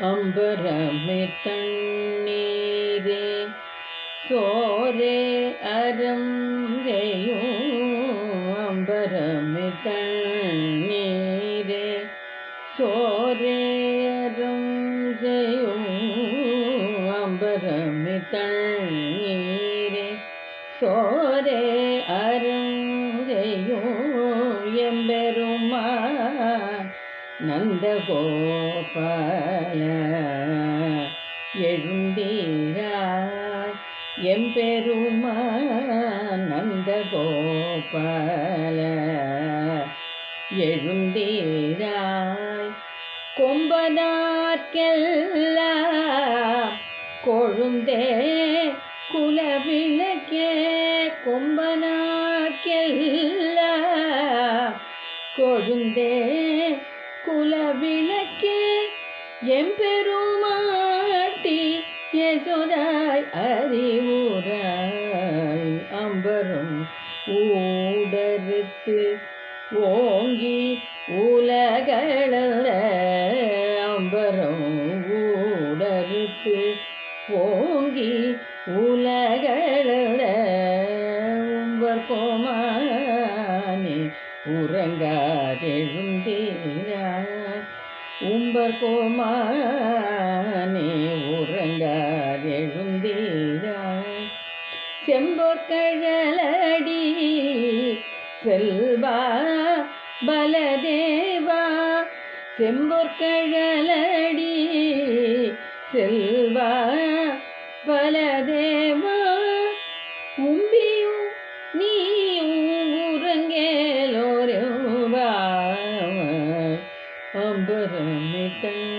அம்பரமே தண்ணீரே சோரே அறம் அம்பரமே தண்ணீரே சோரே அறம் அம்பரமே தண்ணீரே சோரே அறம் நந்தகோபால எழுந்தீராய். எம்பெருமா நந்தகோபால எழுந்தீராய். கொம்பனார்க்கெல்லாம் கொழுந்தே குலவிளக்கே. கொம்பனார்க்கெல்லாம் கொழுந்தே குலவிளக்கே எம்பெருமாட்டி யசோதாய் அறிவுராய் அம்பரும் ஊடறுத்து ஓங்கி உலகள அம்பரும் ஊடறுத்து ஓங்கி உலகள உம்பர் கோமானே உறங்காதெழுந்தீராய் உம்பர் கோமானே உறங்காதெழுந்தீராய் செம்பொற்கழலடி செல்வா பலதேவா? செம்பொற்கழலடி செல்வா அம்பரமே தண்ணீரே